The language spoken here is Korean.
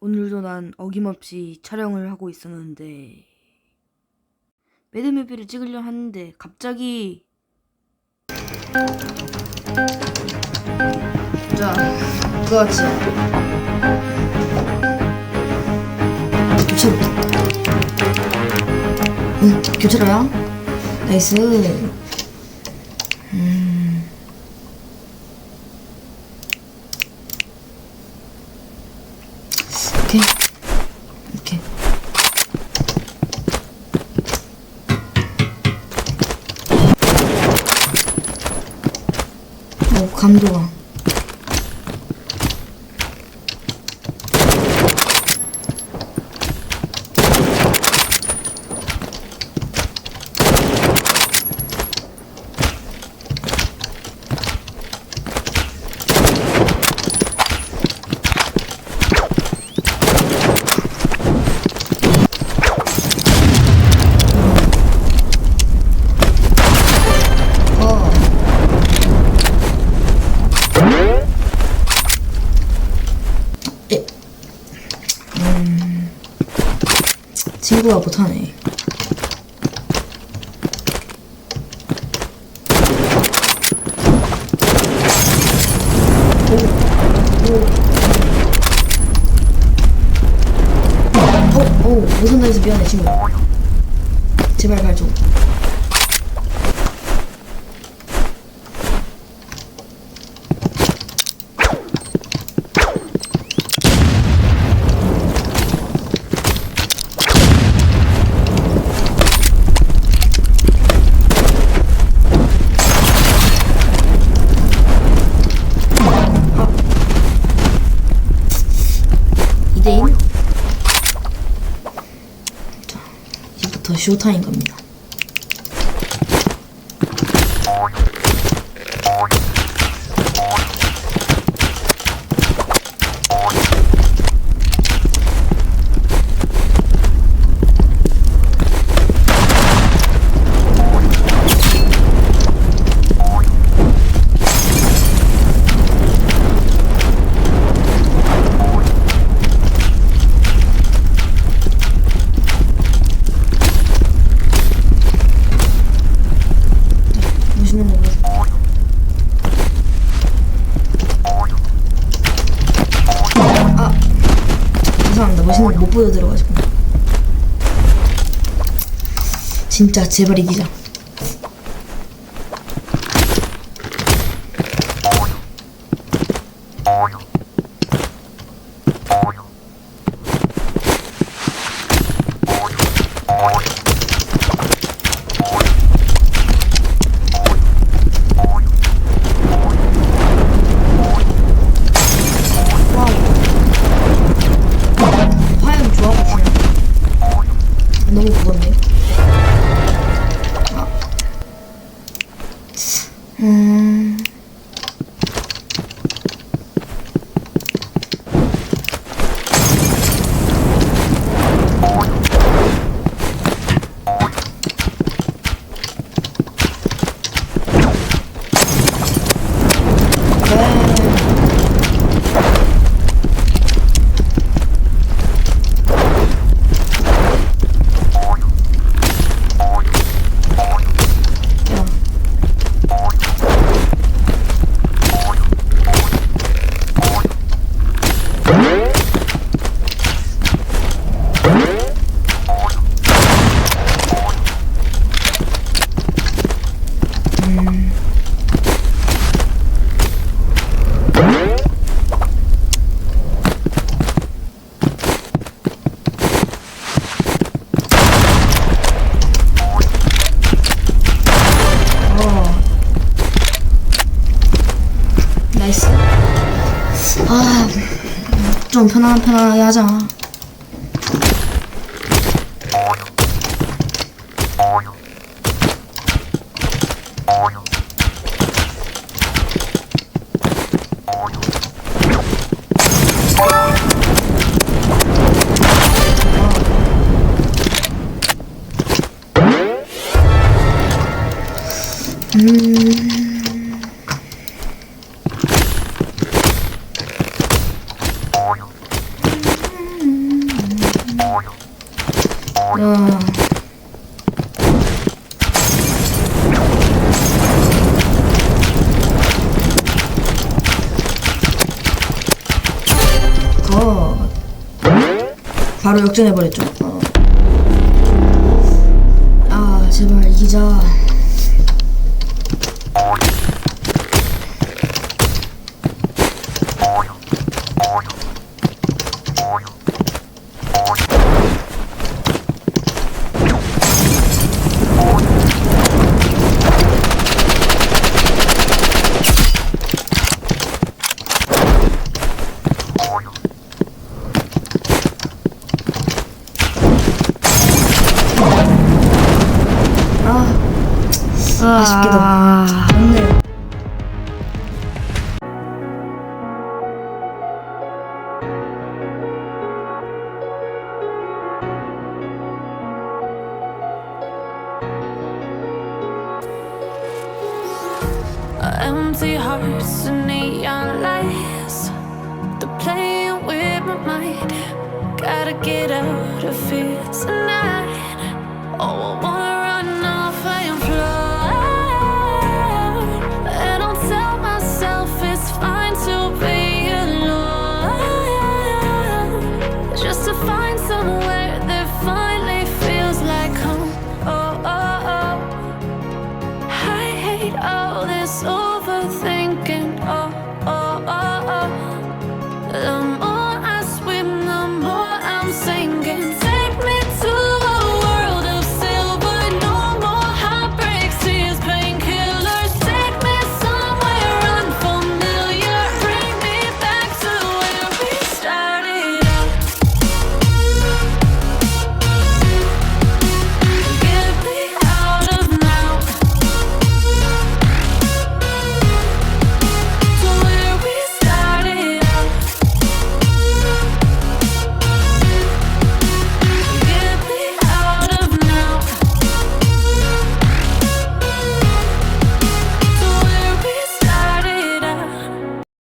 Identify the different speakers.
Speaker 1: 오늘도 난 어김없이 촬영을 하고 있었는데 매드뮤비를 찍으려 하는데 갑자기 자 그거 같이. 교체로 응 교체로야 나이스 오케이 이렇게. 어 감도가 어 예. 음, 친구가 못하네. 오, 오, 오, 무슨 날에서 미안해, 친구. 제발 가줘. 이대인 자, 쇼타임 갑니다. 보여드려가지고. 진짜 제발 이기자. 나이스. 아, 좀 편안 편안하게 하자. 음. 바로 역전해버렸죠. 어. 아, 제발 이기자. 아, 아쉽게도. 맞네.
Speaker 2: Empty hearts and neon lights. They're playing with my mind. Gotta get out of here tonight. Oh, I wanna